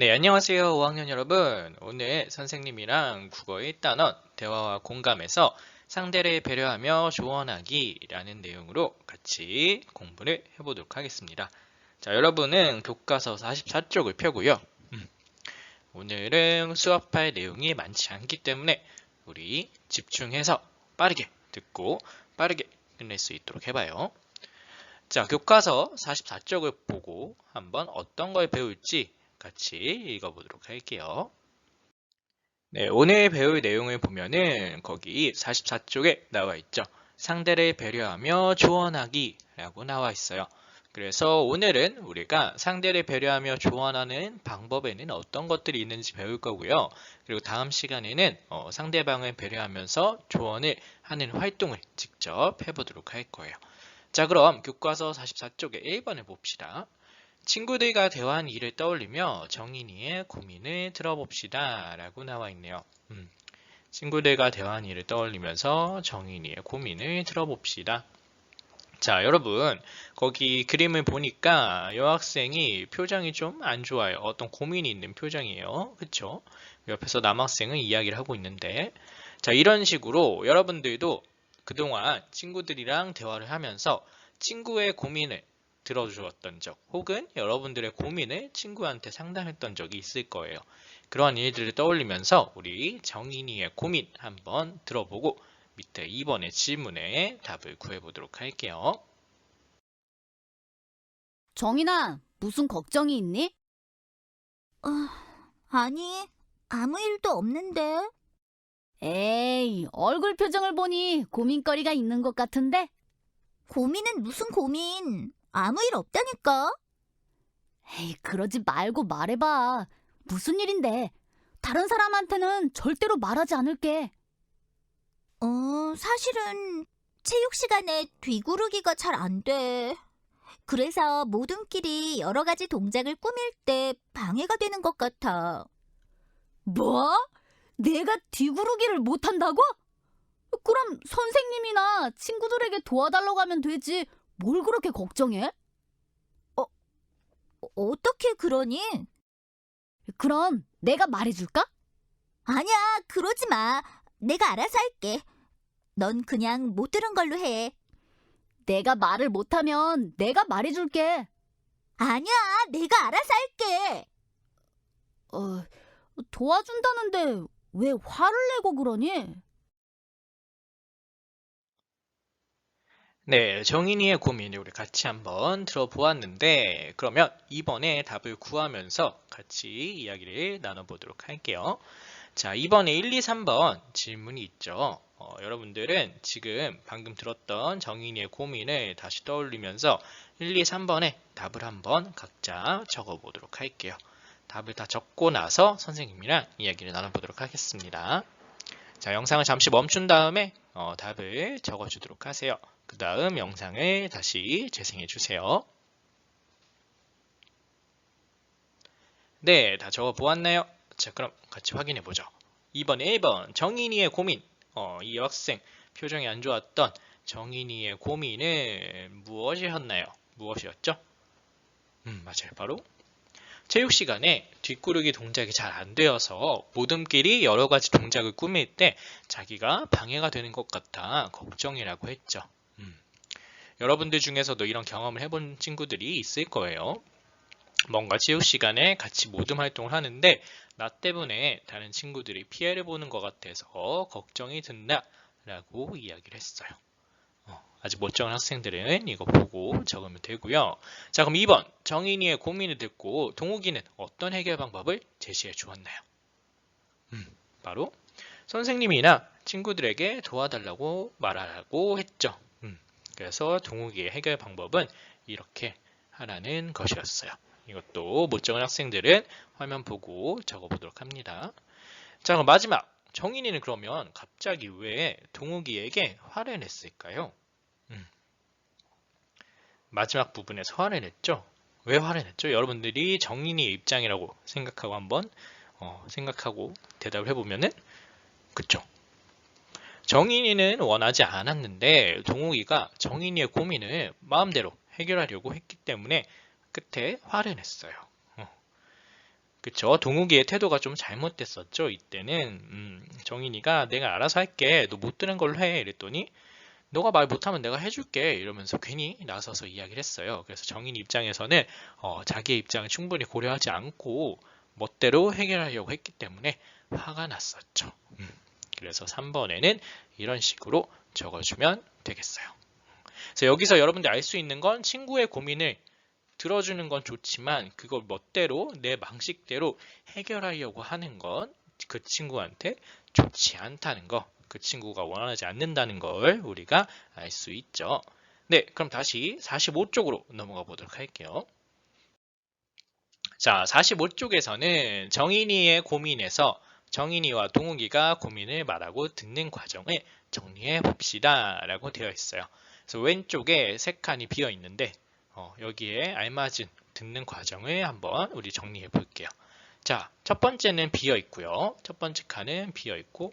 네, 안녕하세요. 5학년 여러분. 오늘 선생님이랑 국어의 단원, 대화와 공감에서 상대를 배려하며 조언하기라는 내용으로 같이 공부를 해보도록 하겠습니다. 자, 여러분은 교과서 44쪽을 펴고요. 음, 오늘은 수업할 내용이 많지 않기 때문에 우리 집중해서 빠르게 듣고 빠르게 끝낼 수 있도록 해봐요. 자, 교과서 44쪽을 보고 한번 어떤 걸 배울지 같이 읽어보도록 할게요. 네, 오늘 배울 내용을 보면은 거기 44쪽에 나와 있죠. 상대를 배려하며 조언하기 라고 나와 있어요. 그래서 오늘은 우리가 상대를 배려하며 조언하는 방법에는 어떤 것들이 있는지 배울 거고요. 그리고 다음 시간에는 어, 상대방을 배려하면서 조언을 하는 활동을 직접 해보도록 할 거예요. 자, 그럼 교과서 44쪽의 1번을 봅시다. 친구들과 대화한 일을 떠올리며 정인이의 고민을 들어봅시다. 라고 나와 있네요. 음, 친구들과 대화한 일을 떠올리면서 정인이의 고민을 들어봅시다. 자, 여러분, 거기 그림을 보니까 여학생이 표정이 좀 안 좋아요. 어떤 고민이 있는 표정이에요. 그쵸? 옆에서 남학생은 이야기를 하고 있는데, 자, 이런 식으로 여러분들도 그동안 친구들이랑 대화를 하면서 친구의 고민을 들어주었던 적 혹은 여러분들의 고민을 친구한테 상담했던 적이 있을 거예요. 그러한 일들을 떠올리면서 우리 정인이의 고민 한번 들어보고 밑에 2번의 질문에 답을 구해보도록 할게요. 정인아, 무슨 걱정이 있니? 어, 아니, 아무 일도 없는데. 에이, 얼굴 표정을 보니 고민거리가 있는 것 같은데? 고민은 무슨 고민? 아무 일 없다니까. 에이, 그러지 말고 말해봐. 무슨 일인데? 다른 사람한테는 절대로 말하지 않을게. 어, 사실은 체육 시간에 뒤구르기가 잘 안 돼. 그래서 모둠끼리 여러 가지 동작을 꾸밀 때 방해가 되는 것 같아. 뭐? 내가 뒤구르기를 못한다고? 그럼 선생님이나 친구들에게 도와달라고 하면 되지. 뭘 그렇게 걱정해? 어, 어떻게 그러니? 그럼 내가 말해줄까? 아니야, 그러지 마. 내가 알아서 할게. 넌 그냥 못 들은 걸로 해. 내가 말을 못하면 내가 말해줄게. 아니야, 내가 알아서 할게. 어, 도와준다는데 왜 화를 내고 그러니? 네, 정인이의 고민을 우리 같이 한번 들어보았는데 그러면 이번에 답을 구하면서 같이 이야기를 나눠보도록 할게요. 자, 이번에 1, 2, 3번 질문이 있죠. 어, 여러분들은 지금 방금 들었던 정인이의 고민을 다시 떠올리면서 1, 2, 3번에 답을 한번 각자 적어보도록 할게요. 답을 다 적고 나서 선생님이랑 이야기를 나눠보도록 하겠습니다. 자, 영상을 잠시 멈춘 다음에 어, 답을 적어주도록 하세요. 그 다음 영상을 다시 재생해 주세요. 네, 다 적어 보았나요? 자, 그럼 같이 확인해 보죠. 2번, 1번 정인이의 고민. 어, 이 학생 표정이 안 좋았던 정인이의 고민은 무엇이었나요? 무엇이었죠? 음, 맞아요. 바로 체육 시간에 뒷구르기 동작이 잘 안 되어서 모둠끼리 여러 가지 동작을 꾸밀 때 자기가 방해가 되는 것 같아 걱정이라고 했죠. 음. 여러분들 중에서도 이런 경험을 해본 친구들이 있을 거예요. 뭔가 체육 시간에 같이 모둠 활동을 하는데 나 때문에 다른 친구들이 피해를 보는 것 같아서 걱정이 든다 라고 이야기를 했어요. 어, 아주 멀쩡한 학생들은 이거 보고 적으면 되고요. 자 그럼 2번 정인이의 고민을 듣고 동욱이는 어떤 해결 방법을 제시해 주었나요? 음, 바로 선생님이나 친구들에게 도와달라고 말하라고 했죠. 음, 그래서 동욱이의 해결 방법은 이렇게 하라는 것이었어요. 이것도 못 적은 학생들은 화면 보고 적어보도록 합니다. 자 그럼 마지막 정인이는 그러면 갑자기 왜 동욱이에게 화를 냈을까요? 음. 마지막 부분에서 화를 냈죠? 왜 화를 냈죠? 여러분들이 정인이의 입장이라고 생각하고 한번 어, 생각하고 대답을 해보면은 그쵸? 정인이는 원하지 않았는데 동욱이가 정인이의 고민을 마음대로 해결하려고 했기 때문에 끝에 화를 냈어요. 어. 그쵸? 동욱이의 태도가 좀 잘못됐었죠. 이때는 음, 정인이가 내가 알아서 할게. 너 못 들은 걸로 해. 이랬더니 너가 말 못하면 내가 해줄게. 이러면서 괜히 나서서 이야기를 했어요. 그래서 정인이 입장에서는 어, 자기의 입장을 충분히 고려하지 않고 멋대로 해결하려고 했기 때문에 화가 났었죠. 음, 그래서 3번에는 이런 식으로 적어주면 되겠어요. 그래서 여기서 여러분들 알 수 있는 건 친구의 고민을 들어주는 건 좋지만 그걸 멋대로 내 방식대로 해결하려고 하는 건 그 친구한테 좋지 않다는 거, 그 친구가 원하지 않는다는 걸 우리가 알 수 있죠. 네, 그럼 다시 45쪽으로 넘어가 보도록 할게요. 자, 45쪽에서는 정인이의 고민에서 정인이와 동욱이가 고민을 말하고 듣는 과정을 정리해 봅시다 라고 되어 있어요. 그래서 왼쪽에 세 칸이 비어 있는데 어, 여기에 알맞은 듣는 과정을 한번 우리 정리해 볼게요. 자, 첫 번째는 비어 있고요. 첫 번째 칸은 비어 있고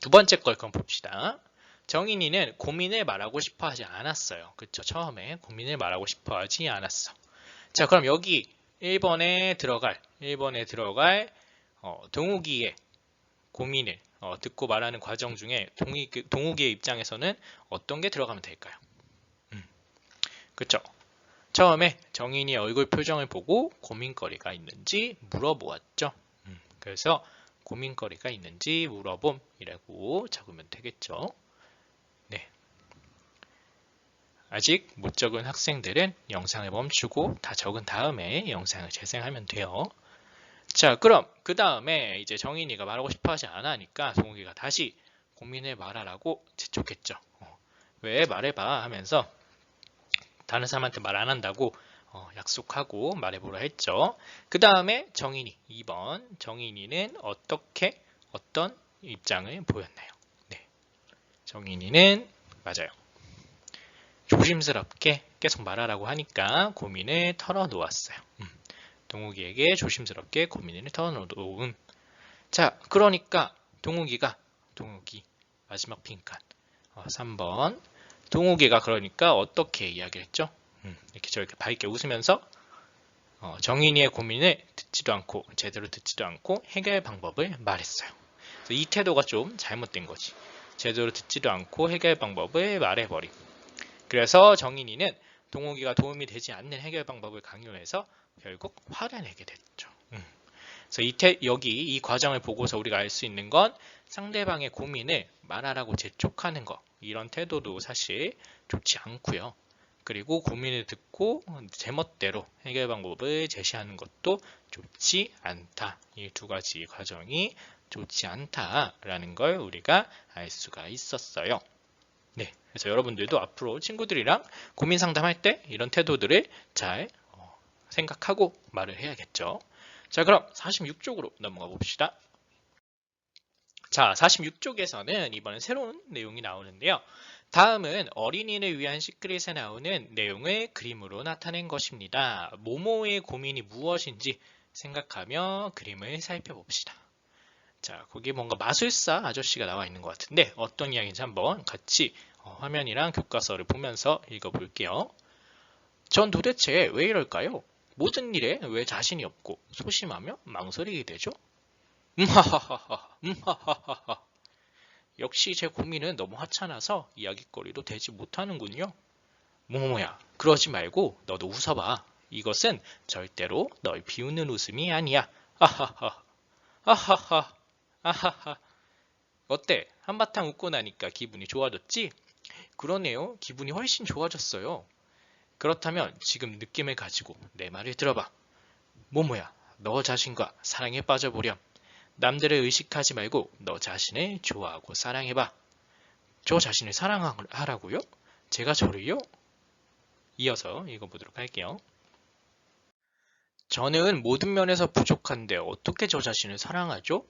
두 번째 걸 그럼 봅시다. 정인이는 고민을 말하고 싶어 하지 않았어요. 그쵸? 처음에 고민을 말하고 싶어 하지 않았어. 자, 그럼 여기 1번에 들어갈, 1번에 들어갈 어, 동욱이의 고민을 어, 듣고 말하는 과정 중에 동욱이, 동욱이의 입장에서는 어떤 게 들어가면 될까요? 음, 그쵸? 처음에 정인이의 얼굴 표정을 보고 고민거리가 있는지 물어보았죠. 음, 그래서 고민거리가 있는지 물어봄이라고 적으면 되겠죠. 네. 아직 못 적은 학생들은 영상을 멈추고 다 적은 다음에 영상을 재생하면 돼요. 자, 그럼 그 다음에 이제 정인이가 말하고 싶어 하지 않아 하니까 동욱이가 다시 고민을 말하라고 재촉했죠. 어, 왜 말해봐 하면서 다른 사람한테 말 안 한다고 어, 약속하고 말해보라 했죠. 그 다음에 정인이 2번 정인이는 어떻게 어떤 입장을 보였나요? 네, 정인이는 맞아요. 조심스럽게 계속 말하라고 하니까 고민을 털어놓았어요. 음, 동욱이에게 조심스럽게 고민을 털어놓음. 자, 그러니까 동욱이가 동욱이 마지막 빈칸 어, 3번 동욱이가 그러니까 어떻게 이야기를 했죠? 음, 이렇게 저렇게 밝게 웃으면서 어, 정인이의 고민을 듣지도 않고 제대로 듣지도 않고 해결 방법을 말했어요. 이 태도가 좀 잘못된 거지. 제대로 듣지도 않고 해결 방법을 말해버림. 그래서 정인이는 동욱이가 도움이 되지 않는 해결 방법을 강요해서 결국 화를 내게 됐죠. 음. 그래서 이 태, 여기 이 과정을 보고서 우리가 알 수 있는 건 상대방의 고민을 말하라고 재촉하는 거 이런 태도도 사실 좋지 않고요. 그리고 고민을 듣고 제멋대로 해결 방법을 제시하는 것도 좋지 않다. 이 두 가지 과정이 좋지 않다라는 걸 우리가 알 수가 있었어요. 네, 그래서 여러분들도 앞으로 친구들이랑 고민 상담할 때 이런 태도들을 잘 어, 생각하고 말을 해야겠죠. 자, 그럼 46쪽으로 넘어가 봅시다. 자, 46쪽에서는 이번엔 새로운 내용이 나오는데요. 다음은 어린이를 위한 시크릿에 나오는 내용을 그림으로 나타낸 것입니다. 모모의 고민이 무엇인지 생각하며 그림을 살펴봅시다. 자, 거기 뭔가 마술사 아저씨가 나와 있는 것 같은데 어떤 이야기인지 한번 같이 어, 화면이랑 교과서를 보면서 읽어볼게요. 전 도대체 왜 이럴까요? 모든 일에 왜 자신이 없고 소심하며 망설이게 되죠? 역시 제 고민은 너무 하찮아서 이야기거리도 되지 못하는군요. 모모야, 그러지 말고 너도 웃어봐. 이것은 절대로 널 비웃는 웃음이 아니야. 어때? 한바탕 웃고 나니까 기분이 좋아졌지? 그러네요. 기분이 훨씬 좋아졌어요. 그렇다면 지금 느낌을 가지고 내 말을 들어봐. 모모야, 너 자신과 사랑에 빠져보렴. 남들을 의식하지 말고 너 자신을 좋아하고 사랑해봐. 저 자신을 사랑하라고요? 제가 저를요? 이어서 읽어보도록 할게요. 저는 모든 면에서 부족한데 어떻게 저 자신을 사랑하죠?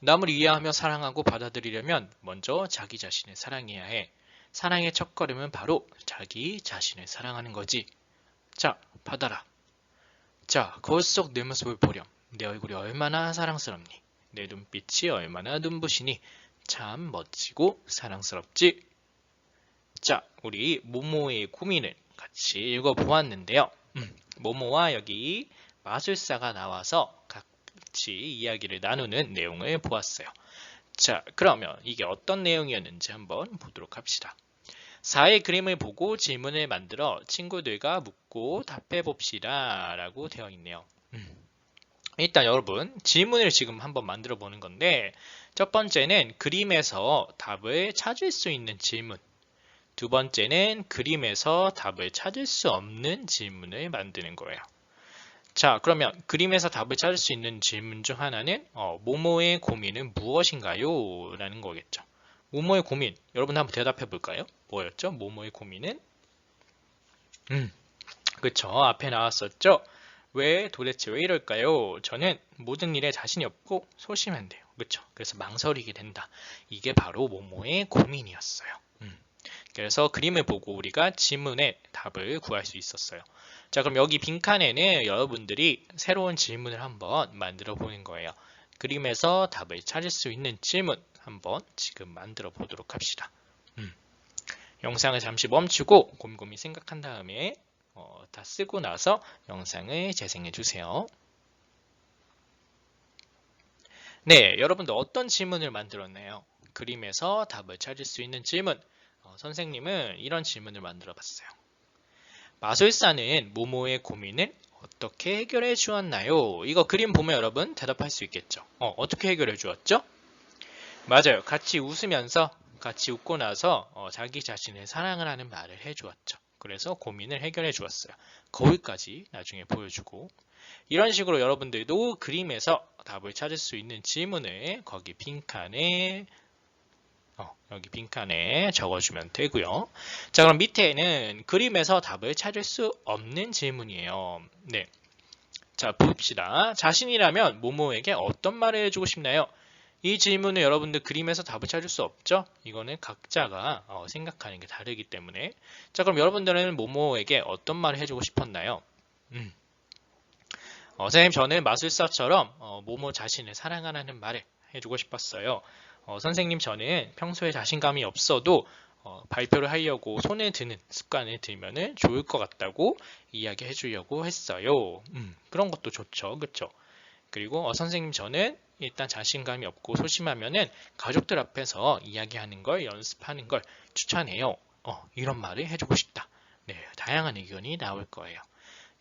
남을 이해하며 사랑하고 받아들이려면 먼저 자기 자신을 사랑해야 해. 사랑의 첫걸음은 바로 자기 자신을 사랑하는 거지. 자, 받아라. 자, 거울 속 내 모습을 보렴. 내 얼굴이 얼마나 사랑스럽니? 내 눈빛이 얼마나 눈부시니? 참 멋지고 사랑스럽지? 자, 우리 모모의 고민을 같이 읽어보았는데요. 음, 모모와 여기 마술사가 나와서 같이 이야기를 나누는 내용을 보았어요. 자, 그러면 이게 어떤 내용이었는지 한번 보도록 합시다. 4의 그림을 보고 질문을 만들어 친구들과 묻고 답해 봅시다. 라고 되어 있네요. 음. 일단 여러분, 질문을 지금 한번 만들어 보는 건데, 첫 번째는 그림에서 답을 찾을 수 있는 질문. 두 번째는 그림에서 답을 찾을 수 없는 질문을 만드는 거예요. 자, 그러면 그림에서 답을 찾을 수 있는 질문 중 하나는 어, 모모의 고민은 무엇인가요? 라는 거겠죠. 모모의 고민, 여러분 한번 대답해 볼까요? 뭐였죠? 모모의 고민은? 음, 그쵸. 앞에 나왔었죠? 왜 도대체 왜 이럴까요? 저는 모든 일에 자신이 없고 소심한데요. 그쵸? 그래서 망설이게 된다. 이게 바로 모모의 고민이었어요. 음. 그래서 그림을 보고 우리가 질문에 답을 구할 수 있었어요. 자, 그럼 여기 빈칸에는 여러분들이 새로운 질문을 한번 만들어 보는 거예요. 그림에서 답을 찾을 수 있는 질문 한번 지금 만들어 보도록 합시다. 음. 영상을 잠시 멈추고 곰곰이 생각한 다음에 어, 다 쓰고 나서 영상을 재생해 주세요. 네, 여러분들 어떤 질문을 만들었나요? 그림에서 답을 찾을 수 있는 질문. 어, 선생님은 이런 질문을 만들어 봤어요. 마술사는 모모의 고민을 어떻게 해결해 주었나요? 이거 그림 보면 여러분 대답할 수 있겠죠. 어, 어떻게 해결해 주었죠? 맞아요. 같이 웃으면서 같이 웃고 나서 어, 자기 자신을 사랑을 하는 말을 해주었죠. 그래서 고민을 해결해 주었어요. 거울까지 나중에 보여주고 이런 식으로 여러분들도 그림에서 답을 찾을 수 있는 질문을 거기 빈칸에 어, 여기 빈칸에 적어주면 되고요. 자 그럼 밑에는 그림에서 답을 찾을 수 없는 질문이에요. 네. 자 봅시다. 자신이라면 모모에게 어떤 말을 해주고 싶나요? 이 질문을 여러분들 그림에서 답을 찾을 수 없죠? 이거는 각자가 어, 생각하는 게 다르기 때문에 자 그럼 여러분들은 모모에게 어떤 말을 해주고 싶었나요? 음. 어, 선생님 저는 마술사처럼 어, 모모 자신을 사랑하라는 말을 해주고 싶었어요. 어, 선생님 저는 평소에 자신감이 없어도 어, 발표를 하려고 손에 드는 습관을 들면 좋을 것 같다고 이야기해 주려고 했어요. 음, 그런 것도 좋죠. 그쵸? 그리고 어, 선생님 저는 일단 자신감이 없고 소심하면은 가족들 앞에서 이야기하는 걸 연습하는 걸 추천해요. 어, 이런 말을 해주고 싶다. 네, 다양한 의견이 나올 거예요.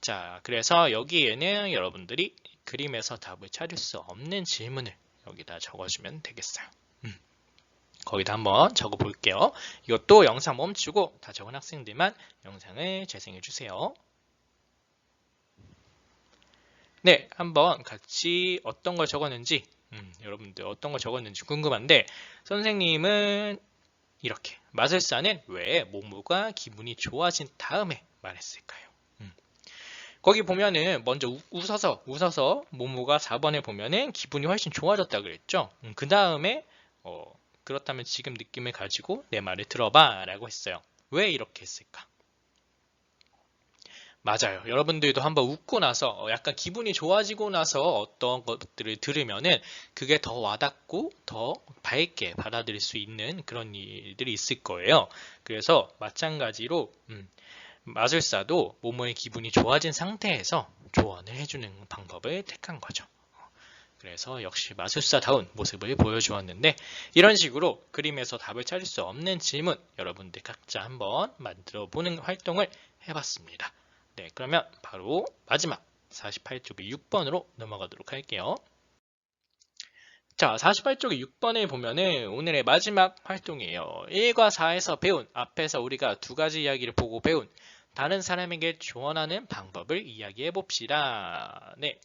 자, 그래서 여기에는 여러분들이 그림에서 답을 찾을 수 없는 질문을 여기다 적어주면 되겠어요. 음. 거기다 한번 적어 볼게요. 이것도 영상 멈추고 다 적은 학생들만 영상을 재생해 주세요. 네, 한번 같이 어떤 걸 적었는지, 음, 여러분들 어떤 걸 적었는지 궁금한데, 선생님은 이렇게, 마술사는 왜 모모가 기분이 좋아진 다음에 말했을까요? 음. 거기 보면은 먼저 우- 웃어서, 웃어서 모모가 4번에 보면은 기분이 훨씬 좋아졌다 그랬죠? 음, 그 다음에, 어, 그렇다면 지금 느낌을 가지고 내 말을 들어봐 라고 했어요. 왜 이렇게 했을까? 맞아요. 여러분들도 한번 웃고 나서 어, 약간 기분이 좋아지고 나서 어떤 것들을 들으면은 그게 더 와닿고 더 밝게 받아들일 수 있는 그런 일들이 있을 거예요. 그래서 마찬가지로 음, 마술사도 모모의 기분이 좋아진 상태에서 조언을 해주는 방법을 택한 거죠. 그래서 역시 마술사다운 모습을 보여주었는데 이런 식으로 그림에서 답을 찾을 수 없는 질문 여러분들 각자 한번 만들어 보는 활동을 해봤습니다. 네, 그러면 바로 마지막 48쪽의 6번으로 넘어가도록 할게요. 자, 48쪽의 6번에 보면은 오늘의 마지막 활동이에요. 1과 4에서 배운, 앞에서 우리가 두 가지 이야기를 보고 배운 다른 사람에게 조언하는 방법을 이야기해 봅시다. 네.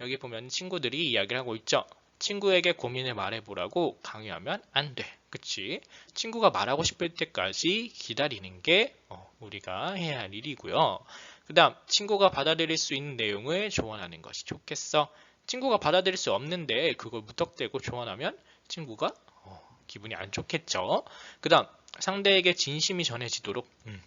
여기 보면 친구들이 이야기를 하고 있죠. 친구에게 고민을 말해보라고 강요하면 안 돼. 그치? 친구가 말하고 싶을 때까지 기다리는 게 어, 우리가 해야 할 일이고요. 그 다음 친구가 받아들일 수 있는 내용을 조언하는 것이 좋겠어. 친구가 받아들일 수 없는데 그걸 무턱대고 조언하면 친구가 어, 기분이 안 좋겠죠. 그 다음 상대에게 진심이 전해지도록 음,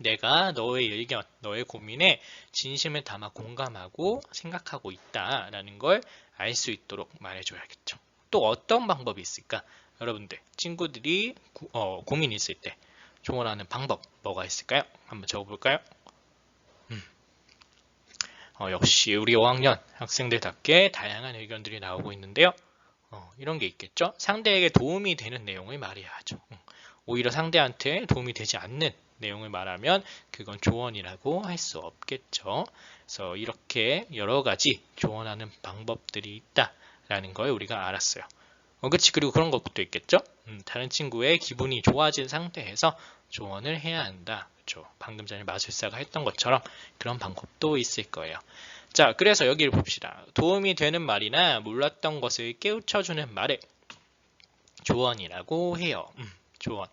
내가 너의 의견, 너의 고민에 진심을 담아 공감하고 생각하고 있다라는 걸 알 수 있도록 말해줘야겠죠. 또 어떤 방법이 있을까? 여러분들 친구들이 고, 어, 고민이 있을 때 조언하는 방법 뭐가 있을까요? 한번 적어볼까요? 어, 역시 우리 5학년 학생들답게 다양한 의견들이 나오고 있는데요. 어, 이런 게 있겠죠. 상대에게 도움이 되는 내용을 말해야죠. 음, 오히려 상대한테 도움이 되지 않는 내용을 말하면 그건 조언이라고 할 수 없겠죠. 그래서 이렇게 여러 가지 조언하는 방법들이 있다라는 걸 우리가 알았어요. 어, 그치. 그리고 그런 것도 있겠죠. 음, 다른 친구의 기분이 좋아진 상태에서 조언을 해야 한다. 그렇죠. 방금 전에 마술사가 했던 것처럼 그런 방법도 있을 거예요. 자, 그래서 여기를 봅시다. 도움이 되는 말이나 몰랐던 것을 깨우쳐주는 말을 조언이라고 해요. 음, 조언.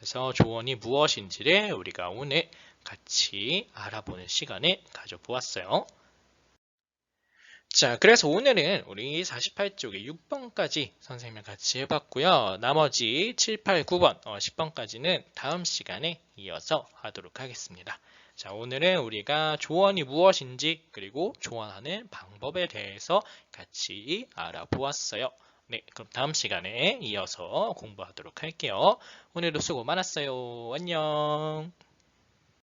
그래서 조언이 무엇인지를 우리가 오늘 같이 알아보는 시간을 가져보았어요. 자, 그래서 오늘은 우리 48쪽에 6번까지 선생님을 같이 해봤고요. 나머지 7, 8, 9번, 어, 10번까지는 다음 시간에 이어서 하도록 하겠습니다. 자, 오늘은 우리가 조언이 무엇인지 그리고 조언하는 방법에 대해서 같이 알아보았어요. 네, 그럼 다음 시간에 이어서 공부하도록 할게요. 오늘도 수고 많았어요. 안녕.